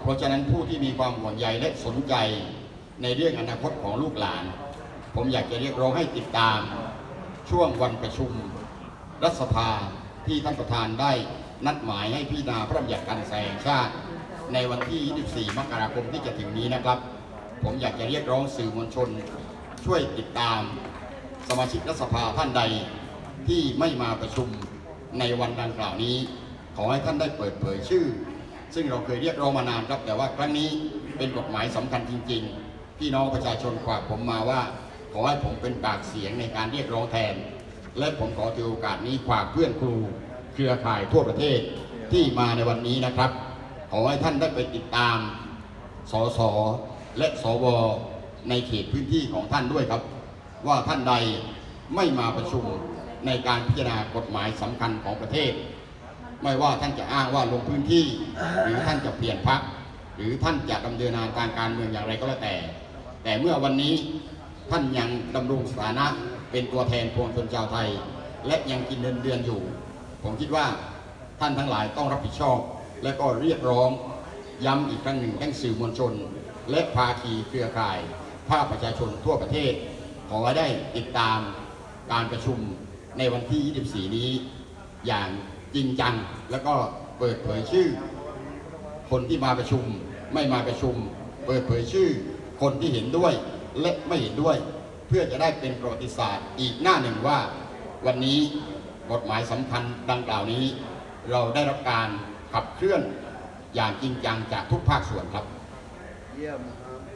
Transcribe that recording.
เพราะฉะนั้นผู้ที่มีความห่วงใยและสนใจในเรื่องอนาคตของลูกหลาน ผมอยากจะเรียกร้องให้ติดตาม ช่วงวันประชุม รัฐสภาที่ท่านประธานได้นัดหมายให้พิจารณาพระบัญญัติการศึกษาแห่งชาติ ในวันที่ 24 มกราคมที่จะถึงนี้นะครับ ผมอยากจะเรียกร้องสื่อมวลชน ช่วยติดตามสมาชิกรัฐสภาท่านใดที่ไม่มาประชุมในวันดังกล่าวนี้ ขอให้ท่านได้เปิดเผยชื่อ ซึ่งเราเคยเรียกร้องมานานครับ แต่ว่าครั้งนี้เป็นกฎหมายสำคัญจริง ๆ พี่น้องประชาชนฝากผมมาว่า ขอให้ผมเป็นปากเสียงในการเรียกร้องแทน และผมขอถือโอกาสนี้ฝากเพื่อนครูเครือข่ายทั่วประเทศที่มาในวันนี้นะครับ ขอให้ท่านได้ไปติดตาม สสและสวในเขตพื้นที่ของท่านด้วยครับ ว่าท่านใดไม่มาประชุมในการพิจารณากฎหมายสำคัญของประเทศ ไม่ว่าท่านจะอ้างว่าลงพื้นที่ หรือท่านจะเปลี่ยนพัก หรือท่านจะดำเนินงานทางการเมืองอย่างไรก็แล้วแต่ แต่เมื่อวันนี้ท่านยังดำรงสถานะเป็นตัวแทนปวงชนชาวไทย และยังกินเดือนเดือนอยู่ ผมคิดว่าท่านทั้งหลายต้องรับผิดชอบ และก็เรียกร้องย้ำอีกครั้งหนึ่งทั้งสื่อมวลชน และภาคีเครือข่าย ภาคประชาชนทั่วประเทศ ขอให้ได้ติดตามการประชุมในวันที่ 24 นี้อย่าง จริงจัง แล้วก็เปิดเผยชื่อ คนที่มาประชุมไม่มาประชุม เปิดเผยชื่อ คนที่เห็นด้วยและไม่เห็นด้วย เพื่อจะได้เป็นประวัติศาสตร์อีกหน้าหนึ่งว่า วันนี้กฎหมายสำคัญดังกล่าวนี้ เราได้รับการขับเคลื่อนอย่างจริงจังจากทุกภาคส่วนครับ เยี่ยมค